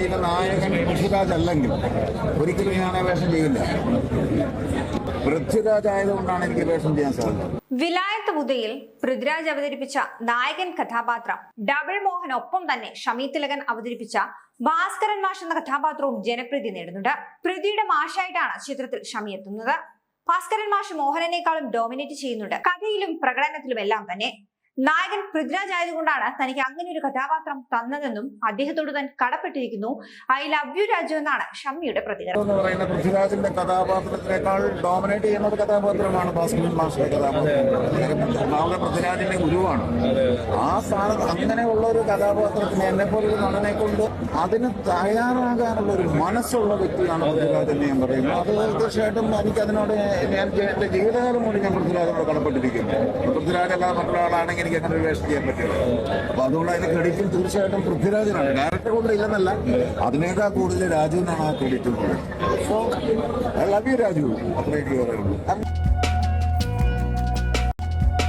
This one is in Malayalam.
സിനിമയിലെ നായകൻ പൃഥ്വിരാജ് അല്ലെങ്കിൽ ഒരിക്കലും ഞാൻ വേഷം ചെയ്യില്ല. പൃഥ്വിരാജ് ആയതുകൊണ്ടാണ് എനിക്ക് വേഷം ചെയ്യാൻ സാധിച്ചത്. വിലായത്ത് ഉദയിൽ പൃഥ്വിരാജ് അവതരിപ്പിച്ച നായകൻ കഥാപാത്രം ഡബിൾ മോഹൻ ഒപ്പം തന്നെ ഷമി തിലകൻ അവതരിപ്പിച്ച ഭാസ്കരൻ മാഷ് എന്ന കഥാപാത്രവും ജനപ്രീതി നേടുന്നുണ്ട്. പൃഥ്വിയുടെ മാഷായിട്ടാണ് ചിത്രത്തിൽ ഷമി എത്തുന്നത്. ഭാസ്കരൻ മാഷ് മോഹനനേക്കാളും ഡോമിനേറ്റ് ചെയ്യുന്നുണ്ട്. കഥയിലും പ്രകടനത്തിലും എല്ലാം തന്നെ നായകൻ പൃഥ്വിരാജ് ആയതുകൊണ്ടാണ് തനിക്ക് അങ്ങനെ ഒരു കഥാപാത്രം തന്നതെന്നും അദ്ദേഹത്തോട് താൻ കടപ്പെട്ടിരിക്കുന്നു. ഐ ലവ് യു രാജു എന്നാണ് ഷമ്മിയുടെ പ്രതികരണം. പറയുന്ന പൃഥ്വിരാജിന്റെ കഥാപാത്രത്തിനേക്കാൾ ഡോമിനേറ്റ് ചെയ്യുന്ന കഥാപാത്രമാണ് ഭാസ്കരൻ മാഷിന്റെ കഥാപാത്രം. പൃഥ്വിരാജിന്റെ ഗുരുവാണ്. ആ സ്ഥാനത്ത് അങ്ങനെയുള്ള ഒരു കഥാപാത്രത്തിന് എന്നെ പോലൊരു നടനെ കൊണ്ട് അതിന് തയ്യാറാകാനുള്ള ഒരു മനസ്സുള്ള വ്യക്തിയാണ് പൃഥ്വിരാജ് എന്ന് ഞാൻ പറയുന്നത് അത് തീർച്ചയായിട്ടും എനിക്ക് അതിനോട് ഞാൻ എന്റെ ജീവിതകാലം കൊണ്ട് ഞാൻ പൃഥ്വിരാജിനോട് കടപ്പെട്ടിരിക്കുന്നു. പൃഥ്വിരാജ് അല്ലാതെ മറ്റുള്ള ആളാണെങ്കിൽ എനിക്ക് അങ്ങനെ ഒരു വേഷം ചെയ്യാൻ പറ്റില്ല. അപ്പൊ അതുകൊണ്ട് അതിന് ക്രെഡിറ്റും തീർച്ചയായിട്ടും പൃഥ്വിരാജനാണ്. ഡയറക്ടർ കൊണ്ട് ഇല്ലെന്നല്ല അതിനേക്കാൾ കൂടുതൽ രാജുവിനാണ് ആ credit so I love you Raju. അത്രേ പറയുള്ളൂ